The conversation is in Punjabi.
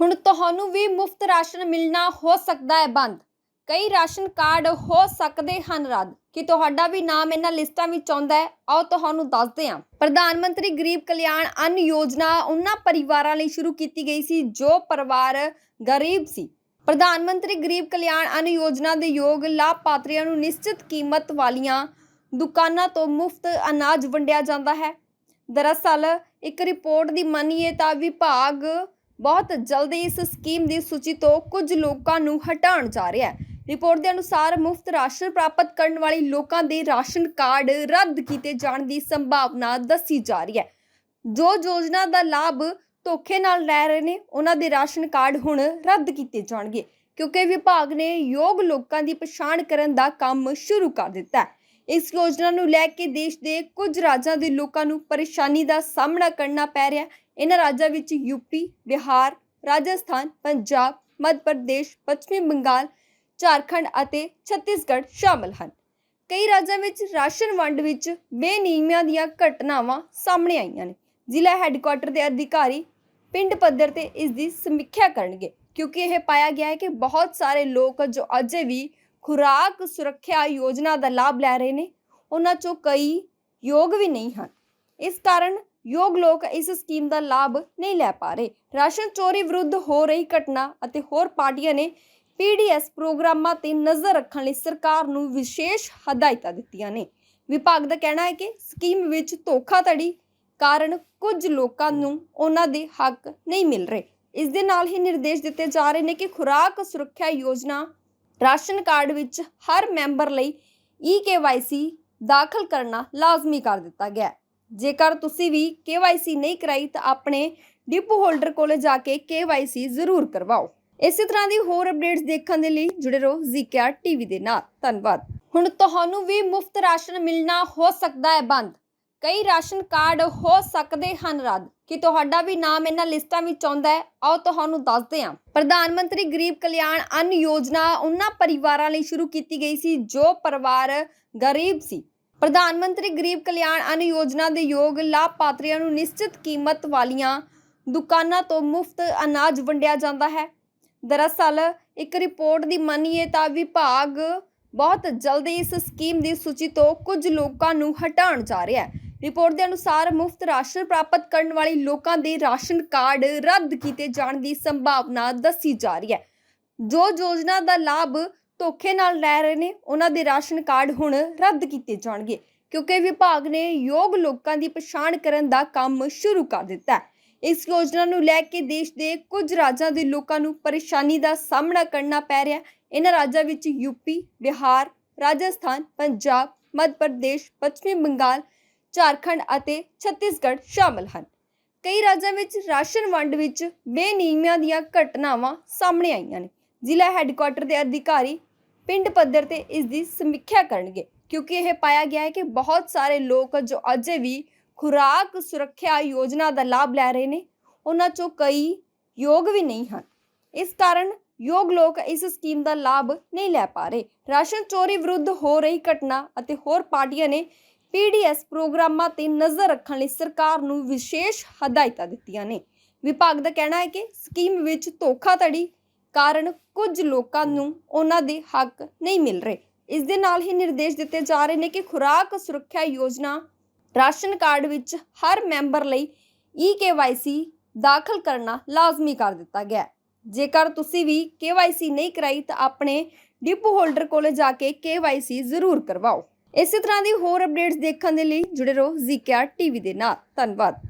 ਹੁਣ ਤੁਹਾਨੂੰ ਵੀ ਮੁਫਤ ਰਾਸ਼ਨ ਮਿਲਣਾ ਹੋ ਸਕਦਾ ਹੈ ਬੰਦ। ਕਈ ਰਾਸ਼ਨ ਕਾਰਡ ਹੋ ਸਕਦੇ ਹਨ ਰੱਦ। ਕਿ ਤੁਹਾਡਾ ਵੀ ਨਾਮ ਇਹਨਾਂ ਲਿਸਟਾਂ ਵਿੱਚ ਆਉਂਦਾ ਹੈ? ਆਓ ਤੁਹਾਨੂੰ ਦੱਸਦੇ ਹਾਂ। ਪ੍ਰਧਾਨ ਮੰਤਰੀ ਗਰੀਬ ਕਲਿਆਣ ਅੰਨ ਯੋਜਨਾ ਉਹਨਾਂ ਪਰਿਵਾਰਾਂ ਲਈ ਸ਼ੁਰੂ ਕੀਤੀ ਗਈ ਸੀ ਜੋ ਪਰਿਵਾਰ ਗਰੀਬ ਸੀ। ਪ੍ਰਧਾਨ ਮੰਤਰੀ ਗਰੀਬ ਕਲਿਆਣ ਅੰਨ ਯੋਜਨਾ ਦੇ ਯੋਗ ਲਾਭਪਾਤਰੀਆਂ ਨੂੰ ਨਿਸ਼ਚਿਤ ਕੀਮਤ ਵਾਲੀਆਂ ਦੁਕਾਨਾਂ ਤੋਂ ਮੁਫਤ ਅਨਾਜ ਵੰਡਿਆ ਜਾਂਦਾ ਹੈ। ਦਰਅਸਲ, ਇੱਕ ਰਿਪੋਰਟ ਦੀ ਮੰਨੀਏ ਤਾਂ ਵਿਭਾਗ ਬਹੁਤ ਜਲਦੀ ਇਸ ਸਕੀਮ ਦੀ ਸੂਚੀ ਤੋਂ ਕੁਝ ਲੋਕਾਂ ਨੂੰ ਹਟਾਉਣ ਜਾ ਰਿਹਾ ਹੈ। ਰਿਪੋਰਟ ਦੇ ਅਨੁਸਾਰ ਮੁਫਤ ਰਾਸ਼ਨ ਪ੍ਰਾਪਤ ਕਰਨ ਵਾਲੇ ਲੋਕਾਂ ਦੇ ਰਾਸ਼ਨ ਕਾਰਡ ਰੱਦ ਕੀਤੇ ਜਾਣ ਦੀ ਸੰਭਾਵਨਾ ਦੱਸੀ ਜਾ ਰਹੀ ਹੈ। ਜੋ ਯੋਜਨਾ ਦਾ ਲਾਭ ਧੋਖੇ ਨਾਲ ਲੈ ਰਹੇ ਨੇ, ਉਹਨਾਂ ਦੇ ਰਾਸ਼ਨ ਕਾਰਡ ਹੁਣ ਰੱਦ ਕੀਤੇ ਜਾਣਗੇ, ਕਿਉਂਕਿ ਵਿਭਾਗ ਨੇ ਯੋਗ ਲੋਕਾਂ ਦੀ ਪਛਾਣ ਕਰਨ ਦਾ ਕੰਮ ਸ਼ੁਰੂ ਕਰ ਦਿੱਤਾ ਹੈ। ਇਸ ਯੋਜਨਾ ਨੂੰ ਲੈ ਕੇ ਦੇਸ਼ ਦੇ ਕੁਝ ਰਾਜਾਂ ਦੇ ਲੋਕਾਂ ਨੂੰ ਪਰੇਸ਼ਾਨੀ ਦਾ ਸਾਹਮਣਾ ਕਰਨਾ ਪੈ ਰਿਹਾ ਇਹਨਾਂ ਰਾਜਾਂ ਵਿੱਚ ਯੂਪੀ ਬਿਹਾਰ, ਰਾਜਸਥਾਨ, ਪੰਜਾਬ, ਮੱਧ ਪ੍ਰਦੇਸ਼, ਪੱਛਮੀ ਬੰਗਾਲ, ਝਾਰਖੰਡ ਅਤੇ ਛੱਤੀਸਗੜ੍ਹ ਸ਼ਾਮਲ ਹਨ। ਕਈ ਰਾਜਾਂ ਵਿੱਚ ਰਾਸ਼ਨ ਵੰਡ ਵਿੱਚ ਬੇਨਿਯਮੀਆਂ ਦੀਆਂ ਘਟਨਾਵਾਂ ਸਾਹਮਣੇ ਆਈਆਂ ਨੇ। ਜ਼ਿਲ੍ਹਾ ਹੈੱਡਕੁਆਟਰ ਦੇ ਅਧਿਕਾਰੀ ਪਿੰਡ ਪੱਧਰ ਤੇ ਇਸ ਦੀ ਸਮੀਖਿਆ ਕਰਨਗੇ, ਕਿਉਂਕਿ ਇਹ ਪਾਇਆ ਗਿਆ ਹੈ ਕਿ ਬਹੁਤ ਸਾਰੇ ਲੋਕ ਜੋ ਅਜੇ ਵੀ ਖੁਰਾਕ ਸੁਰੱਖਿਆ ਯੋਜਨਾ ਦਾ ਲਾਭ ਲੈ ਰਹੇ ਨੇ, ਉਹਨਾਂ ਚੋਂ ਕਈ ਯੋਗ ਵੀ ਨਹੀਂ ਹਨ। ਇਸ ਕਾਰਨ ਯੋਗ ਲੋਕ ਇਸ ਸਕੀਮ ਦਾ ਲਾਭ ਨਹੀਂ ਲੈ ਪਾ ਰਹੇ। ਰਾਸ਼ਨ ਚੋਰੀ ਵਿਰੁੱਧ ਹੋ ਰਹੀ ਘਟਨਾ ਅਤੇ ਹੋਰ ਪਾਰਟੀਆਂ ਨੇ ਪੀਡੀਐਸ ਪ੍ਰੋਗਰਾਮਾਂ ਤੇ ਨਜ਼ਰ ਰੱਖਣ ਲਈ ਸਰਕਾਰ ਨੂੰ ਵਿਸ਼ੇਸ਼ ਹਦਾਇਤਾਂ ਦਿੱਤੀਆਂ ਨੇ। ਵਿਭਾਗ ਦਾ ਕਹਿਣਾ ਹੈ ਕਿ ਸਕੀਮ ਵਿੱਚ ਧੋਖਾਧੜੀ ਕਾਰਨ ਕੁਝ ਲੋਕਾਂ ਨੂੰ ਉਹਨਾਂ ਦੇ ਹੱਕ ਨਹੀਂ ਮਿਲ ਰਹੇ। ਇਸ ਦੇ ਨਾਲ ਹੀ ਨਿਰਦੇਸ਼ ਦਿੱਤੇ ਜਾ ਰਹੇ ਨੇ ਕਿ ਖੁਰਾਕ ਸੁਰੱਖਿਆ ਯੋਜਨਾ ਰਾਸ਼ਨ ਕਾਰਡ ਵਿੱਚ ਹਰ ਮੈਂਬਰ ਲਈ ਈ-ਕੇਵਾਈਸੀ ਦਾਖਲ ਕਰਨਾ ਲਾਜ਼ਮੀ ਕਰ ਦਿੱਤਾ ਗਿਆ ਜੇਕਰ ਤੁਸੀਂ ਵੀ ਕੇਵਾਈਸੀ ਨਹੀਂ ਕਰਾਈ ਤਾਂ ਆਪਣੇ ਡਿਪੂ ਹੋਲਡਰ ਕੋਲੇ ਜਾ ਕੇ ਕੇਵਾਈਸੀ ਜ਼ਰੂਰ ਕਰਵਾਓ। ਇਸੇ ਤਰ੍ਹਾਂ ਦੀ ਹੋਰ ਅਪਡੇਟਸ ਦੇਖਣ ਦੇ ਲਈ ਜੁੜੇ ਰਹੋ ਜ਼ੀਕਿਆ ਟੀਵੀ ਦੇ ਨਾਲ। ਧੰਨਵਾਦ। ਹੁਣ ਤੁਹਾਨੂੰ ਵੀ ਮੁਫਤ ਰਾਸ਼ਨ ਮਿਲਣਾ ਹੋ ਸਕਦਾ ਹੈ ਬੰਦ। ਕਈ ਰਾਸ਼ਨ ਕਾਰਡ ਹੋ ਸਕਦੇ ਹਨ ਰੱਦ। ਕਿ ਤੁਹਾਡਾ ਵੀ ਨਾਮ ਇਹਨਾਂ ਲਿਸਟਾਂ ਵਿੱਚ ਆਉਂਦਾ ਹੈ। ਆਓ ਤੁਹਾਨੂੰ ਦੱਸਦੇ ਹਾਂ। ਪ੍ਰਧਾਨ ਮੰਤਰੀ ਗਰੀਬ ਕਲਿਆਣ ਅੰਨ ਯੋਜਨਾ ਉਹਨਾਂ ਪਰਿਵਾਰਾਂ ਲਈ ਸ਼ੁਰੂ ਕੀਤੀ ਗਈ ਸੀ, ਜੋ ਪਰਿਵਾਰ ਗਰੀਬ ਸੀ। ਪ੍ਰਧਾਨ ਮੰਤਰੀ ਗਰੀਬ ਕਲਿਆਣ ਅੰਨ ਯੋਜਨਾ ਦੇ ਯੋਗ ਲਾਭਪਾਤਰੀਆਂ ਨੂੰ ਨਿਸ਼ਚਿਤ ਕੀਮਤ ਵਾਲੀਆਂ ਦੁਕਾਨਾਂ ਤੋਂ ਮੁਫਤ ਅਨਾਜ ਵੰਡਿਆ ਜਾਂਦਾ ਹੈ। ਦਰਅਸਲ, ਇੱਕ ਰਿਪੋਰਟ ਦੀ ਮੰਨੀਏ ਤਾਂ ਵਿਭਾਗ ਬਹੁਤ ਜਲਦੀ ਇਸ ਸਕੀਮ ਦੀ ਸੂਚੀ ਤੋਂ ਕੁਝ ਲੋਕਾਂ ਨੂੰ ਹਟਾਉਣ ਜਾ ਰਿਹਾ ਹੈ। ਰਿਪੋਰਟ ਦੇ ਅਨੁਸਾਰ ਮੁਫਤ ਰਾਸ਼ਨ ਪ੍ਰਾਪਤ ਕਰਨ ਵਾਲੇ ਲੋਕਾਂ ਦੇ ਰਾਸ਼ਨ ਕਾਰਡ ਰੱਦ ਕੀਤੇ ਜਾਣ ਦੀ ਸੰਭਾਵਨਾ ਦੱਸੀ ਜਾ ਰਹੀ ਹੈ। ਜੋ ਯੋਜਨਾ ਦਾ ਲਾਭ ਧੋਖੇ ਨਾਲ ਲੈ ਰਹੇ ਨੇ, ਉਹਨਾਂ ਦੇ ਰਾਸ਼ਨ ਕਾਰਡ ਹੁਣ ਰੱਦ ਕੀਤੇ ਜਾਣਗੇ, ਕਿਉਂਕਿ ਵਿਭਾਗ ਨੇ ਯੋਗ ਲੋਕਾਂ ਦੀ ਪਛਾਣ ਕਰਨ ਦਾ ਕੰਮ ਸ਼ੁਰੂ ਕਰ ਦਿੱਤਾ ਹੈ। ਇਸ ਯੋਜਨਾ ਨੂੰ ਲੈ ਕੇ ਦੇਸ਼ ਦੇ ਕੁਝ ਰਾਜਾਂ ਦੇ ਲੋਕਾਂ ਨੂੰ ਪਰੇਸ਼ਾਨੀ ਦਾ ਸਾਹਮਣਾ ਕਰਨਾ ਪੈ ਰਿਹਾ ਇਹਨਾਂ ਰਾਜਾਂ ਵਿੱਚ ਯੂਪੀ ਬਿਹਾਰ, ਰਾਜਸਥਾਨ, ਪੰਜਾਬ, ਮੱਧ ਪ੍ਰਦੇਸ਼, ਪੱਛਮੀ ਬੰਗਾਲ ਝਾਰਖੰਡ ਅਤੇ ਛੱਤੀਸਗੜ੍ਹ ਸ਼ਾਮਲ ਹਨ। ਕਈ ਰਾਜਾਂ ਵਿੱਚ ਰਾਸ਼ਨ ਵੰਡ ਵਿੱਚ ਬੇਨਿਯਮੀਆਂ ਦੀਆਂ ਘਟਨਾਵਾਂ ਸਾਹਮਣੇ ਆਈਆਂ ਨੇ। ਜ਼ਿਲ੍ਹਾ ਹੈੱਡਕੁਆਟਰ ਦੇ ਅਧਿਕਾਰੀ ਪਿੰਡ ਪੱਧਰ ਤੇ ਇਸ ਦੀ ਸਮੀਖਿਆ ਕਰਨਗੇ, ਕਿਉਂਕਿ ਇਹ ਪਾਇਆ ਗਿਆ ਹੈ ਕਿ ਬਹੁਤ ਸਾਰੇ ਲੋਕ ਜੋ ਅਜੇ ਵੀ ਖੁਰਾਕ ਸੁਰੱਖਿਆ ਯੋਜਨਾ ਦਾ ਲਾਭ ਲੈ ਰਹੇ ਨੇ, ਉਹਨਾਂ ਚੋਂ ਕਈ ਯੋਗ ਵੀ ਨਹੀਂ ਹਨ। ਇਸ ਕਾਰਨ ਯੋਗ ਲੋਕ ਇਸ ਸਕੀਮ ਦਾ ਲਾਭ ਨਹੀਂ ਲੈ ਪਾ ਰਹੇ। ਰਾਸ਼ਨ ਚੋਰੀ ਵਿਰੁੱਧ ਹੋ ਰਹੀ ਘਟਨਾ ਅਤੇ ਹੋਰ ਪਾਰਟੀਆਂ ਨੇ ਪੀਡੀਐਸ ਪ੍ਰੋਗਰਾਮਾਂ ਤੇ ਨਜ਼ਰ ਰੱਖਣ ਲਈ ਸਰਕਾਰ ਨੂੰ ਵਿਸ਼ੇਸ਼ ਹਦਾਇਤਾਂ ਦਿੱਤੀਆਂ ਨੇ। ਵਿਭਾਗ ਦਾ ਕਹਿਣਾ ਹੈ ਕਿ ਸਕੀਮ ਵਿੱਚ ਧੋਖਾਧੜੀ ਕਾਰਨ ਕੁਝ ਲੋਕਾਂ ਨੂੰ ਉਹਨਾਂ ਦੇ ਹੱਕ ਨਹੀਂ ਮਿਲ ਰਹੇ। ਇਸ ਦੇ ਨਾਲ ਹੀ ਨਿਰਦੇਸ਼ ਦਿੱਤੇ ਜਾ ਰਹੇ ਨੇ ਕਿ ਖੁਰਾਕ ਸੁਰੱਖਿਆ ਯੋਜਨਾ ਰਾਸ਼ਨ ਕਾਰਡ ਵਿੱਚ ਹਰ ਮੈਂਬਰ ਲਈ ਈ-ਕੇਵਾਈਸੀ ਦਾਖਲ ਕਰਨਾ ਲਾਜ਼ਮੀ ਕਰ ਦਿੱਤਾ ਗਿਆ ਜੇਕਰ ਤੁਸੀਂ ਵੀ ਕੇਵਾਈਸੀ ਨਹੀਂ ਕਰਾਈ ਤਾਂ ਆਪਣੇ ਡਿਪੂ ਹੋਲਡਰ ਕੋਲੇ ਜਾ ਕੇ ਕੇਵਾਈਸੀ ਜ਼ਰੂਰ ਕਰਵਾਓ। ਇਸੇ ਤਰ੍ਹਾਂ ਦੀ ਹੋਰ ਅਪਡੇਟਸ ਦੇਖਣ ਦੇ ਲਈ ਜੁੜੇ ਰਹੋ ਜ਼ੀਕਿਆ ਟੀਵੀ ਦੇ ਨਾਲ। ਧੰਨਵਾਦ।